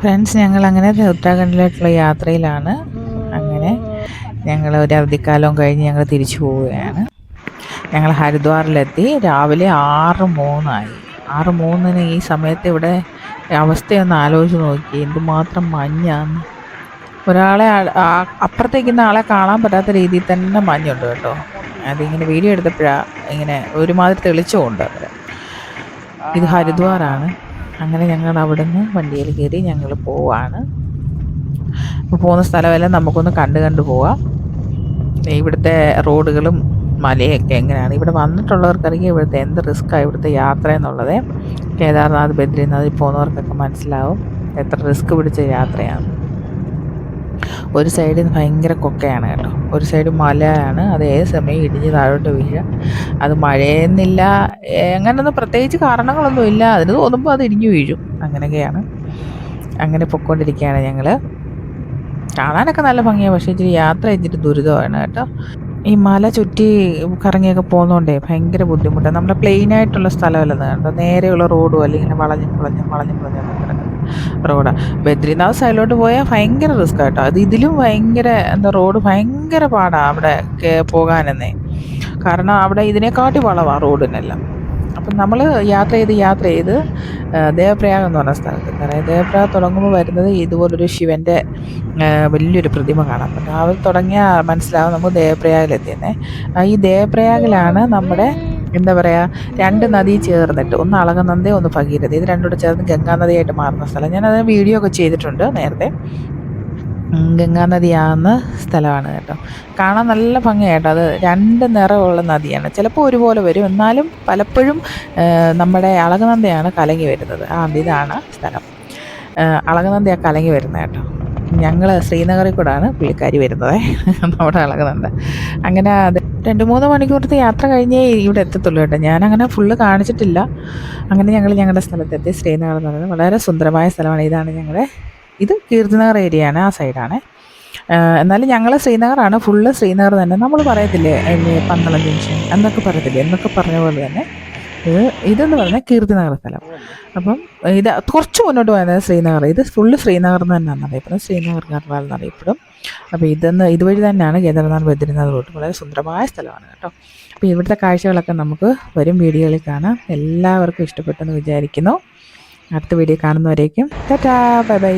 Friends ഞങ്ങൾ അങ്ങനെ ഉത്തരാഖണ്ഡിലേക്കുള്ള യാത്രയിലാണ്. അങ്ങനെ ഞങ്ങൾ ഒരു അവധിക്കാലം കഴിഞ്ഞ് ഞങ്ങൾ തിരിച്ചു പോവുകയാണ്. ഞങ്ങൾ ഹരിദ്വാറിലെത്തി. രാവിലെ ആറ് മൂന്നായി. ആറ് മൂന്നിന് ഈ സമയത്ത് ഇവിടെ അവസ്ഥയൊന്ന് ആലോചിച്ച് നോക്കി. എന്തുമാത്രം മഞ്ഞാന്ന്. ഒരാളെ അപ്പുറത്തേക്കുന്ന ആളെ കാണാൻ പറ്റാത്ത രീതിയിൽ തന്നെ മഞ്ഞുണ്ട് കേട്ടോ. അതിങ്ങനെ വീഡിയോ എടുത്തപ്പോഴാണ് ഇങ്ങനെ ഒരുമാതിരി തെളിച്ചമുണ്ട്. അവർ ഇത് ഹരിദ്വാറാണ്. അങ്ങനെ ഞങ്ങൾ അവിടുന്ന് വണ്ടിയിൽ കയറി ഞങ്ങൾ പോവാണ്. പോകുന്ന സ്ഥലമെല്ലാം നമുക്കൊന്ന് കണ്ട് കണ്ട് പോവാം. ഇവിടുത്തെ റോഡുകളും മലയൊക്കെ എങ്ങനെയാണ്? ഇവിടെ വന്നിട്ടുള്ളവർക്കറിയാം ഇവിടുത്തെ എന്ത് റിസ്ക്കാണ് ഇവിടുത്തെ യാത്ര എന്നുള്ളത്. കേദാർനാഥ് ബദ്രീനാഥിൽ പോകുന്നവർക്കൊക്കെ മനസ്സിലാവും എത്ര റിസ്ക് പിടിച്ച യാത്രയാണ്. ഒരു സൈഡിൽ നിന്ന് ഭയങ്കര കൊക്കയാണ് കേട്ടോ. ഒരു സൈഡ് മലയാണ്. അത് ഏത് സമയം ഇടിഞ്ഞ് താഴോട്ട് വീഴുക. അത് മഴയെന്നില്ല. അങ്ങനൊന്നും പ്രത്യേകിച്ച് കാരണങ്ങളൊന്നും ഇല്ല. അതിന് തോന്നുമ്പോൾ അത് ഇടിഞ്ഞു വീഴും. അങ്ങനെയൊക്കെയാണ്. അങ്ങനെ പൊക്കോണ്ടിരിക്കുകയാണ് ഞങ്ങൾ കാണാനൊക്കെ നല്ല ഭംഗിയാണ് പക്ഷേ ഇച്ചിരി യാത്ര ഇച്ചിരി ദുരിതമാണ് കേട്ടോ. ഈ മല ചുറ്റി കറങ്ങിയൊക്കെ പോകുന്നതുകൊണ്ടേ ഭയങ്കര ബുദ്ധിമുട്ടാണ് നമ്മുടെ പ്ലെയിൻ ആയിട്ടുള്ള സ്ഥലമല്ലെന്ന് കണ്ടോ? നേരെയുള്ള റോഡും അല്ലെങ്കിൽ വളഞ്ഞും വളഞ്ഞും വളഞ്ഞും വളഞ്ഞൊക്കെ റോഡാണ് ബദ്രീനാഥ് സൈഡിലോട്ട് പോയാൽ ഭയങ്കര റിസ്ക് കേട്ടോ. അത് ഇതിലും ഭയങ്കര എന്താ റോഡ് ഭയങ്കര പാടാണ് അവിടെ പോകാനെന്നേ. കാരണം അവിടെ ഇതിനെക്കാട്ടി വളവാണ് റോഡിനെല്ലാം. അപ്പം നമ്മൾ യാത്ര ചെയ്ത് യാത്ര ചെയ്ത് ദേവപ്രയാഗം എന്ന് പറഞ്ഞ സ്ഥലത്ത്. കാരണം ദേവപ്രയാഗ് തുടങ്ങുമ്പോൾ വരുന്നത് ഇതുപോലൊരു ശിവന്റെ വലിയൊരു പ്രതിമ കാണാം പറ്റും. അവർ തുടങ്ങിയാൽ മനസ്സിലാവും നമുക്ക് ദേവപ്രയാഗിലെത്തിയെന്നേ. ഈ ദേവപ്രയാഗിലാണ് നമ്മുടെ എന്താ പറയുക രണ്ട് നദി ചേർന്നിട്ട് ഒന്ന് അളകനന്ദ ഒന്ന് ഭഗീരഥ ഇത് രണ്ടും കൂടെ ചേർന്ന് ഗംഗാനദിയായിട്ട് മാറുന്ന സ്ഥലം. ഞാൻ ഞാനത് വീഡിയോ ഒക്കെ ചെയ്തിട്ടുണ്ട് നേരത്തെ. ഗംഗാനദിയാകുന്ന നദിയാകുന്ന സ്ഥലമാണ് കേട്ടോ. കാണാൻ നല്ല ഭംഗിയായിട്ടോ അത് രണ്ട് നിറമുള്ള നദിയാണ്. ചിലപ്പോൾ ഒരുപോലെ വരും. എന്നാലും പലപ്പോഴും നമ്മുടെ അളകനന്ദയാണ് കലങ്ങി വരുന്നത്. ആ ഇതാണ് സ്ഥലം. അളകനന്ദയാണ് കലങ്ങി വരുന്നത് കേട്ടോ. ഞങ്ങൾ ശ്രീനഗറിൽ കൂടാണ് പുള്ളിക്കാരി വരുന്നത്. നമ്മുടെ അളകനന്ദ. അങ്ങനെ അത് രണ്ട് മൂന്ന് മണിക്കൂറത്തെ യാത്ര കഴിഞ്ഞേ ഇവിടെ എത്തത്തുള്ളൂ കേട്ടോ. ഞാനങ്ങനെ ഫുള്ള് കാണിച്ചിട്ടില്ല. അങ്ങനെ ഞങ്ങൾ ഞങ്ങളുടെ സ്ഥലത്തെത്തി ശ്രീനഗർ എന്ന് പറയുന്നത് വളരെ സുന്ദരമായ സ്ഥലമാണ്. ഇതാണ് ഞങ്ങളുടെ ഇത് കീർത്തിനഗർ ആണ് ആ സൈഡാണ് എന്നാലും ഞങ്ങൾ ശ്രീനഗറാണ്. ഫുള്ള് ശ്രീനഗർ തന്നെ. നമ്മൾ പറയത്തില്ലേ പന്തളം ജംഗ്ഷൻ എന്നൊക്കെ പറയത്തില്ലേ എന്നൊക്കെ പറഞ്ഞ പോലെ തന്നെ. ഇത് ഇതെന്ന് പറഞ്ഞാൽ കീർത്തിനഗർ സ്ഥലം. അപ്പം ഇത് കുറച്ച് മുന്നോട്ട് പോയത് ശ്രീനഗർ. ഇത് ഫുള്ള് ശ്രീനഗർ എന്ന് തന്നെയാണ് അറിയപ്പെടുന്നത്. ശ്രീനഗർ ഗർവാൽ എന്നറിയപ്പെടും അപ്പോൾ ഇതെന്ന് ഇതുവഴി തന്നെയാണ് കേദാർനാഥ് ബദ്രീനാഥ് റൂട്ട്. വളരെ സുന്ദരമായ സ്ഥലമാണ് കേട്ടോ. അപ്പോൾ ഇവിടുത്തെ കാഴ്ചകളൊക്കെ നമുക്ക് വരും വീഡിയോകളിൽ കാണാം. എല്ലാവർക്കും ഇഷ്ടപ്പെട്ടെന്ന് വിചാരിക്കുന്നു. അടുത്ത വീഡിയോ കാണുന്നവരേക്കും. ടാറ്റാ. Bye bye.